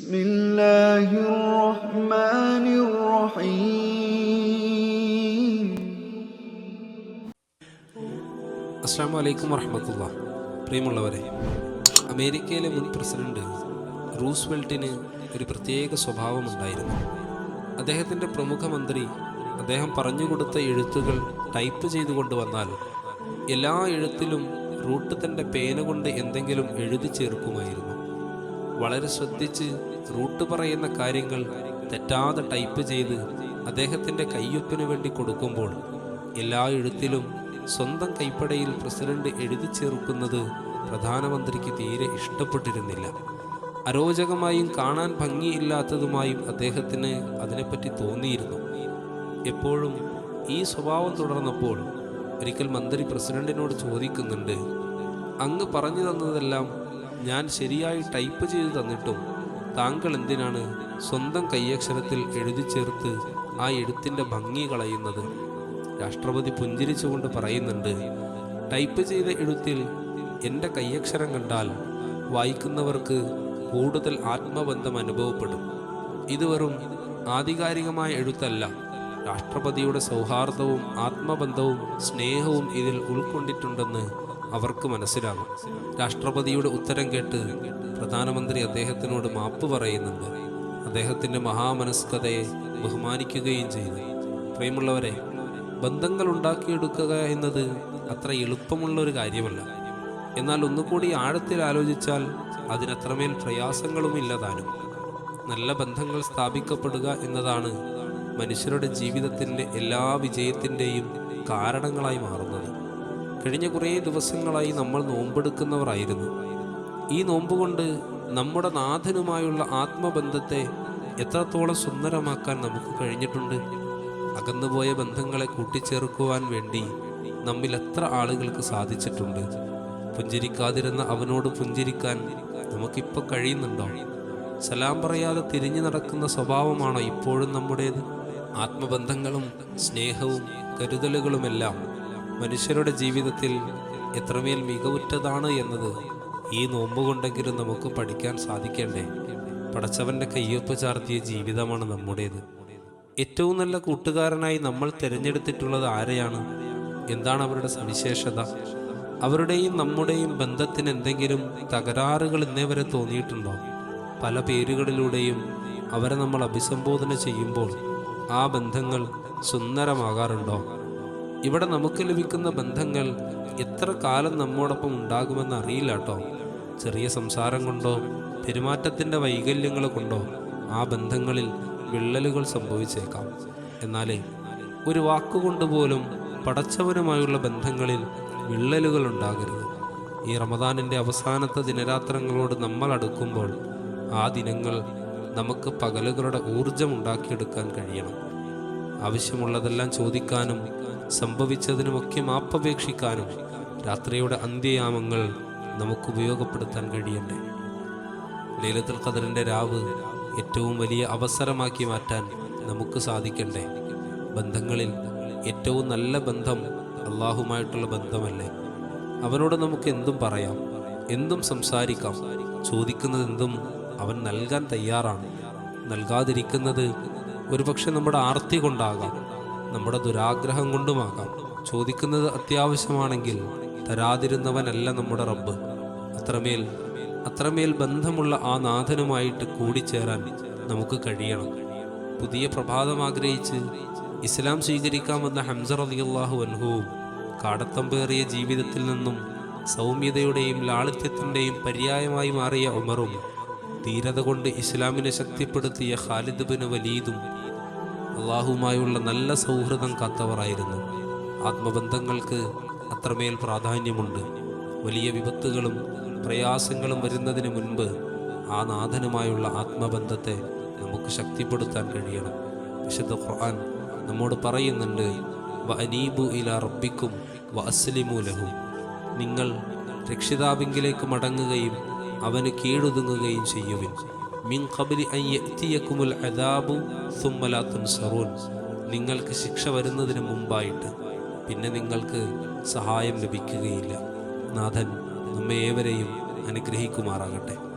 بسم الله الرحمن الرحيم അസ്സാം വലൈക്കും വറഹമത്തുള്ള പ്രിയമുള്ളവരെ അമേരിക്കയിലെ മുൻ പ്രസിഡന്റ് റൂസ്വെൽറ്റിന് ഒരു പ്രത്യേക സ്വഭാവമുണ്ടായിരുന്നു അദ്ദേഹത്തിൻ്റെ പ്രമുഖ മന്ത്രി അദ്ദേഹം പറഞ്ഞുകൊടുത്ത എഴുത്തുകൾ ടൈപ്പ് ചെയ്തു കൊണ്ടുവന്നാൽ എല്ലാ എഴുത്തിലും റൂട്ട് തൻ്റെ പേന കൊണ്ട് എന്തെങ്കിലും എഴുതി ചേർക്കുമായിരുന്നു വളരെ ശ്രദ്ധിച്ച് റൂട്ട് പറയുന്ന കാര്യങ്ങൾ തെറ്റാതെ ടൈപ്പ് ചെയ്ത് അദ്ദേഹത്തിന്റെ കയ്യൊപ്പിന് വേണ്ടി കൊടുക്കുമ്പോൾ എല്ലാ എഴുത്തിലും സ്വന്തം കൈപ്പടയിൽ പ്രസിഡന്റ് എഴുതി ചേർക്കുന്നത് പ്രധാനമന്ത്രിക്ക് തീരെ ഇഷ്ടപ്പെട്ടിരുന്നില്ല. അരോചകമായും കാണാൻ ഭംഗിയില്ലാത്തതുമായും അദ്ദേഹത്തിന് അതിനെപ്പറ്റി തോന്നിയിരുന്നു. എപ്പോഴും ഈ സ്വഭാവം തുടർന്നപ്പോൾ ഒരിക്കൽ മന്ത്രി പ്രസിഡന്റിനോട് ചോദിക്കുന്നുണ്ട് അങ്ങ് പറഞ്ഞു തന്നതെല്ലാം ഞാൻ ശരിയായി ടൈപ്പ് ചെയ്ത് തന്നിട്ടും താങ്കൾ എന്തിനാണ് സ്വന്തം കൈയക്ഷരത്തിൽ എഴുതി ചേർത്ത് ആ എഴുത്തിന്റെ ഭംഗി കളയുന്നത്? രാഷ്ട്രപതി പുഞ്ചിരിച്ചുകൊണ്ട് പറയുന്നുണ്ട് ടൈപ്പ് ചെയ്ത എഴുത്തിൽ എന്റെ കൈയക്ഷരം കണ്ടാൽ വായിക്കുന്നവർക്ക് കൂടുതൽ ആത്മബന്ധം അനുഭവപ്പെടും. ഇത് വെറും ആധികാരികമായ എഴുത്തല്ല. രാഷ്ട്രപതിയുടെ സൗഹാർദ്ദവും ആത്മബന്ധവും സ്നേഹവും ഇതിൽ ഉൾക്കൊണ്ടിട്ടുണ്ടെന്ന് അവർക്ക് മനസ്സിലാകും. രാഷ്ട്രപതിയുടെ ഉത്തരം കേട്ട് പ്രധാനമന്ത്രി അദ്ദേഹത്തിനോട് മാപ്പ് പറയുന്നുണ്ട്. അദ്ദേഹത്തിന്റെ മഹാമനസ്കതയെ ബഹുമാനിക്കുകയും ചെയ്തു. പ്രിയമുള്ളവരെ ബന്ധങ്ങൾ ഉണ്ടാക്കിയെടുക്കുക എന്നത് അത്ര എളുപ്പമുള്ള ഒരു കാര്യമല്ല. എന്നാൽ ഒന്നുകൂടി ആഴത്തിൽ ആലോചിച്ചാൽ അതിനത്രമേൽ പ്രയാസങ്ങളും ഇല്ലതാനും നല്ല ബന്ധങ്ങൾ സ്ഥാപിക്കപ്പെടുക എന്നതാണ് മനുഷ്യരുടെ ജീവിതത്തിന്റെ എല്ലാ വിജയത്തിന്റെയും കാരണങ്ങളായി മാറുന്നത്. കഴിഞ്ഞ കുറേ ദിവസങ്ങളായി നമ്മൾ നോമ്പെടുക്കുന്നവരായിരുന്നു. ഈ നോമ്പ് കൊണ്ട് നമ്മുടെ നാഥനുമായുള്ള ആത്മബന്ധത്തെ എത്രത്തോളം സുന്ദരമാക്കാൻ നമുക്ക് കഴിഞ്ഞിട്ടുണ്ട്. അകന്നുപോയ ബന്ധങ്ങളെ കൂട്ടിച്ചേർക്കുവാൻ വേണ്ടി നമ്മിൽ എത്ര ആളുകൾക്ക് സാധിച്ചിട്ടുണ്ട്. പുഞ്ചിരിക്കാതിരുന്ന അവനോട് പുഞ്ചിരിക്കാൻ നമുക്കിപ്പോൾ കഴിയുന്നുണ്ടോ? സലാം പറയാതെ തിരിഞ്ഞു നടക്കുന്ന സ്വഭാവമാണോ ഇപ്പോഴും നമ്മുടേത്? ആത്മബന്ധങ്ങളും സ്നേഹവും കരുതലുകളുമെല്ലാം മനുഷ്യരുടെ ജീവിതത്തിൽ എത്രമേൽ മികവുറ്റതാണ് എന്നത് ഈ നോമ്പുകൊണ്ടെങ്കിലും നമുക്ക് പഠിക്കാൻ സാധിക്കണ്ടേ? പടച്ചവന്റെ കയ്യൊപ്പ് ചാർത്തിയ ജീവിതമാണ് നമ്മുടേത്. ഏറ്റവും നല്ല കൂട്ടുകാരനായി നമ്മൾ തിരഞ്ഞെടുത്തിട്ടുള്ളത് ആരെയാണ്? എന്താണ് അവരുടെ സവിശേഷത? അവരുടെയും നമ്മുടെയും ബന്ധത്തിന് എന്തെങ്കിലും തകരാറുകൾ ഇന്നേ വരെ തോന്നിയിട്ടുണ്ടോ? പല പേരുകളിലൂടെയും അവരെ നമ്മൾ അഭിസംബോധന ചെയ്യുമ്പോൾ ആ ബന്ധങ്ങൾ സുന്ദരമാകാറുണ്ടോ? ഇവിടെ നമുക്ക് ലഭിക്കുന്ന ബന്ധങ്ങൾ എത്ര കാലം നമ്മോടൊപ്പം ഉണ്ടാകുമെന്ന് അറിയില്ല കേട്ടോ. ചെറിയ സംസാരം കൊണ്ടോ പെരുമാറ്റത്തിന്റെ വൈകല്യങ്ങൾ കൊണ്ടോ ആ ബന്ധങ്ങളിൽ വിള്ളലുകൾ സംഭവിച്ചേക്കാം. എന്നാലേ ഒരു വാക്കുകൊണ്ട് പോലും പടച്ചവനുമായുള്ള ബന്ധങ്ങളിൽ വിള്ളലുകൾ ഉണ്ടാകരുത്. ഈ റമദാനിന്റെ അവസാനത്തെ ദിനരാത്രങ്ങളോട് നമ്മൾ അടുക്കുമ്പോൾ ആ ദിനങ്ങൾ നമുക്ക് പകലുകളുടെ ഊർജം ഉണ്ടാക്കിയെടുക്കാൻ കഴിയണം. ആവശ്യമുള്ളതെല്ലാം ചോദിക്കാനും സംഭവിച്ചതിനുമൊക്കെ മാപ്പപേക്ഷിക്കാനും രാത്രിയുടെ അന്ത്യയാമങ്ങൾ നമുക്ക് ഉപയോഗപ്പെടുത്താൻ കഴിയണ്ടേ ലൈലത്തുൽ ഖദറിന്റെ രാവ് ഏറ്റവും വലിയ അവസരമാക്കി മാറ്റാൻ നമുക്ക് സാധിക്കണ്ടേ ബന്ധങ്ങളിൽ ഏറ്റവും നല്ല ബന്ധം അള്ളാഹുമായിട്ടുള്ള ബന്ധമല്ലേ? അവനോട് നമുക്ക് എന്തും പറയാം എന്തും സംസാരിക്കാം. ചോദിക്കുന്നത് എന്തും അവൻ നൽകാൻ തയ്യാറാണ്. നൽകാതിരിക്കുന്നത് ഒരുപക്ഷെ നമ്മുടെ ആർത്തി കൊണ്ടാകാം നമ്മുടെ ദുരാഗ്രഹം കൊണ്ടുമാകാം. ചോദിക്കുന്നത് അത്യാവശ്യമാണെങ്കിൽ തരാതിരുന്നവനല്ല നമ്മുടെ റബ്ബ്. അത്രമേൽ അത്രമേൽ ബന്ധമുള്ള ആ നാഥനുമായിട്ട് കൂടിച്ചേരാൻ നമുക്ക് കഴിയണം. പുതിയ പ്രഭാതം ആഗ്രഹിച്ച് ഇസ്ലാം സ്വീകരിക്കാമെന്ന ഹംസർ അലിയല്ലാഹു അൻഹുവും കാടത്തമ്പേറിയ ജീവിതത്തിൽ നിന്നും സൗമ്യതയുടെയും ലാളിത്യത്തിന്റെയും പര്യായമായി മാറിയ ഉമറും ധീരത കൊണ്ട് ഇസ്ലാമിനെ ശക്തിപ്പെടുത്തിയ ഖാലിദ് ബിൻ വലീദും അള്ളാഹുമായുള്ള നല്ല സൗഹൃദം കാത്തവറായിരുന്നു ആത്മബന്ധങ്ങൾക്ക് അത്രമേൽ പ്രാധാന്യമുണ്ട്. വലിയ വിപത്തുകളും പ്രയാസങ്ങളും വരുന്നതിന് മുൻപ് ആ നാഥനുമായുള്ള ആത്മബന്ധത്തെ നമുക്ക് ശക്തിപ്പെടുത്താൻ കഴിയണം. വിശുദ്ധ ഖുർആൻ നമ്മോട് പറയുന്നുണ്ട് വ അനീബു ഇല റബ്ബിക്കും വ അസ്ലിമൂലഹും നിങ്ങൾ രക്ഷിതാവിങ്കിലേക്ക് മടങ്ങുകയും അവന് കീഴൊതുങ്ങുകയും ചെയ്യുവിൻ. മിൻ ഖബലി അൻ അദാബു സുമ്മ തുൻസറൂൻ. നിങ്ങൾക്ക് ശിക്ഷ വരുന്നതിന് മുമ്പായിട്ട് പിന്നെ നിങ്ങൾക്ക് സഹായം ലഭിക്കുകയില്ല. നാഥൻ നമ്മെ ഏവരെയും അനുഗ്രഹിക്കുമാറാകട്ടെ.